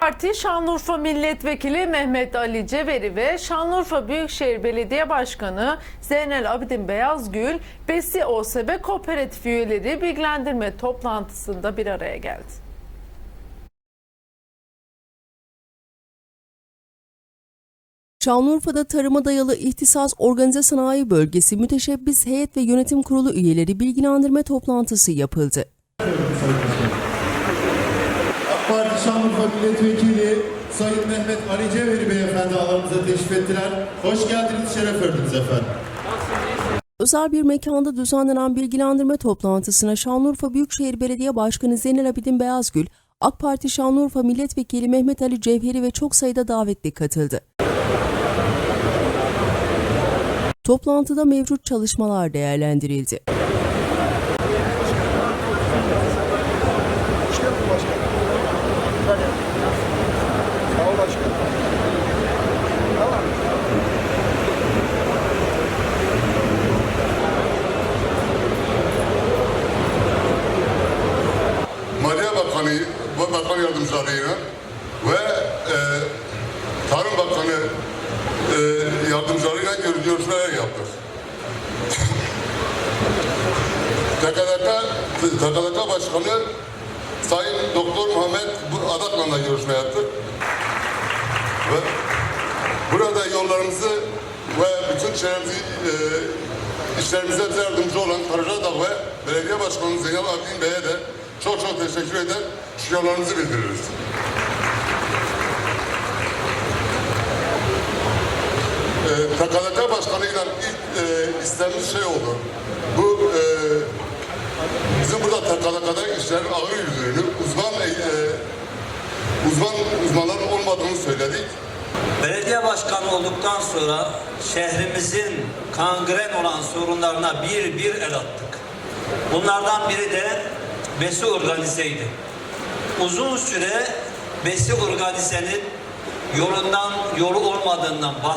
Parti Şanlıurfa Milletvekili Mehmet Ali Ceveri ve Şanlıurfa Büyükşehir Belediye Başkanı Zeynel Abidin Beyazgül, Besi OSB Kooperatif üyeleri bilgilendirme toplantısında bir araya geldi. Şanlıurfa'da tarıma dayalı ihtisas organize sanayi bölgesi müteşebbis heyet ve yönetim kurulu üyeleri bilgilendirme toplantısı yapıldı. AK Parti Şanlıurfa Milletvekili Sayın Mehmet Ali Cevheri Beyefendi alanımıza teşrif ettiler. Hoş geldiniz, şeref verdiniz efendim. Özel bir mekanda düzenlenen bilgilendirme toplantısına Şanlıurfa Büyükşehir Belediye Başkanı Zeynel Abidin Beyazgül, AK Parti Şanlıurfa Milletvekili Mehmet Ali Cevheri ve çok sayıda davetli katıldı. Toplantıda mevcut çalışmalar değerlendirildi. Maliye Bakanı ve Bakan Yardımcılarıyla ve e, Tarım Bakanı e, yardımcılarıyla gör- görüşmeler yaptık. TKDK, TKDK Başkanı Sayın Doktor Muhammed Adaklan'la görüşme yaptık. Ve burada yollarımızı ve bütün şeylerimizi, e, işlerimize yardımcı olan Karacadağ ve Belediye Başkanı Zeynel Abidin Bey'e de çok çok teşekkür eder, şükranlarımızı bildiririz. E, TKDK Başkanı'yla ilk e, istediğimiz şey oldu. Bu e, bizim burada TKDK'da işlerin ağır yürüdüğünü, uzman e, uzman uzmanların olmadığını söyledik. Belediye başkanı olduktan sonra şehrimizin kangren olan sorunlarına bir bir el attık. Bunlardan biri de besi organizeydi. Uzun süre besi organizenin yolundan yolu olmadığından bahsettik.